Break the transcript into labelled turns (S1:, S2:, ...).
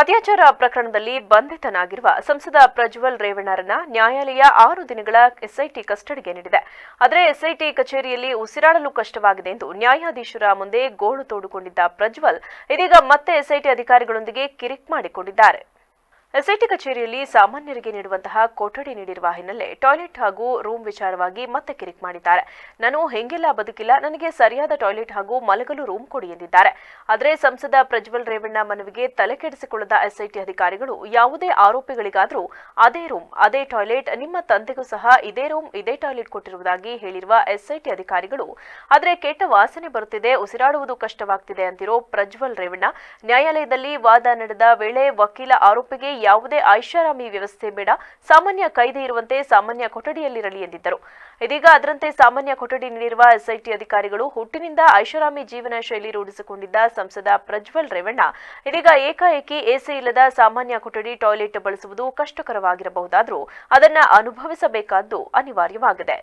S1: ಅತ್ಯಾಚಾರ ಪ್ರಕರಣದಲ್ಲಿ ಬಂಧಿತನಾಗಿರುವ ಸಂಸದ ಪ್ರಜ್ವಲ್ ರೇವಣ್ಣರನ್ನ ನ್ಯಾಯಾಲಯ ಆರು ದಿನಗಳ ಎಸ್ಐಟಿ ಕಸ್ಟಡಿಗೆ ನೀಡಿದೆ. ಆದರೆ ಎಸ್ಐಟಿ ಕಚೇರಿಯಲ್ಲಿ ಉಸಿರಾಡಲು ಕಷ್ಟವಾಗಿದೆ ಎಂದು ನ್ಯಾಯಾಧೀಶರ ಮುಂದೆ ಗೋಳು ತೋಡಿಕೊಂಡಿದ್ದ ಪ್ರಜ್ವಲ್ ಇದೀಗ ಮತ್ತೆ ಎಸ್ಐಟಿ ಅಧಿಕಾರಿಗಳೊಂದಿಗೆ ಕಿರಿಕ್ ಮಾಡಿಕೊಂಡಿದ್ದಾರೆ. ಎಸ್ಐಟಿ ಕಚೇರಿಯಲ್ಲಿ ಸಾಮಾನ್ಯರಿಗೆ ನೀಡುವಂತಹ ಕೊಠಡಿ ನೀಡಿರುವ ಹಿನ್ನೆಲೆ ಟಾಯ್ಲೆಟ್ ಹಾಗೂ ರೂಮ್ ವಿಚಾರವಾಗಿ ಮತ್ತೆ ಕಿರಿಕ್ ಮಾಡಿದ್ದಾರೆ. ನಾನು ಹೆಂಗೆಲ್ಲ ಬದುಕಿಲ್ಲ, ನನಗೆ ಸರಿಯಾದ ಟಾಯ್ಲೆಟ್ ಹಾಗೂ ಮಲಗಲು ರೂಮ್ ಕೊಡಿ ಎಂದಿದ್ದಾರೆ. ಆದರೆ ಸಂಸದ ಪ್ರಜ್ವಲ್ ರೇವಣ್ಣ ಮನವಿಗೆ ತಲೆ ಕೆಡಿಸಿಕೊಳ್ಳದ ಎಸ್ಐಟಿ ಅಧಿಕಾರಿಗಳು ಯಾವುದೇ ಆರೋಪಿಗಳಿಗಾದರೂ ಅದೇ ರೂಮ್, ಅದೇ ಟಾಯ್ಲೆಟ್, ನಿಮ್ಮ ತಂದೆಗೂ ಸಹ ಇದೇ ರೂಮ್, ಇದೇ ಟಾಯ್ಲೆಟ್ ಕೊಟ್ಟಿರುವುದಾಗಿ ಹೇಳಿರುವ ಎಸ್ಐಟಿ ಅಧಿಕಾರಿಗಳು, ಆದರೆ ಕೆಟ್ಟ ವಾಸನೆ ಬರುತ್ತಿದೆ, ಉಸಿರಾಡುವುದು ಕಷ್ಟವಾಗ್ತಿದೆ ಅಂತಿರೋ ಪ್ರಜ್ವಲ್ ರೇವಣ್ಣ, ನ್ಯಾಯಾಲಯದಲ್ಲಿ ವಾದ ನಡೆದ ವೇಳೆ ವಕೀಲ ಆರೋಪಿಗೆ ಯಾವುದೇ ಐಷಾರಾಮಿ ವ್ಯವಸ್ಥೆ ಬೇಡ. ಸಾಮಾನ್ಯ ಕೈದೆ ಇರುವಂತೆ ಸಾಮಾನ್ಯ ಕೊಠಡಿಯಲ್ಲಿರಲಿ ಎಂದಿದ್ದರು. ಇದೀಗ ಅದರಂತೆ ಸಾಮಾನ್ಯ ಕೊಠಡಿ ನೀಡಿರುವ ಎಸ್ಐಟಿ ಅಧಿಕಾರಿಗಳು ಹುಟ್ಟಿನಿಂದ ಐಷಾರಾಮಿ ಜೀವನ ಶೈಲಿ ರೂಢಿಸಿಕೊಂಡಿದ್ದ ಸಂಸದ ಪ್ರಜ್ವಲ್ ರೇವಣ್ಣ. ಇದೀಗ ಏಕಾಏಕಿ ಎಸಿ ಇಲ್ಲದ ಸಾಮಾನ್ಯ ಕೊಠಡಿ ಟಾಯ್ಲೆಟ್ ಬಳಸುವುದು ಕಷ್ಟಕರವಾಗಿರಬಹುದಾದರೂ ಅದನ್ನ ಅನುಭವಿಸಬೇಕಾದ್ದು ಅನಿವಾರ್ಯವಾಗಿದೆ.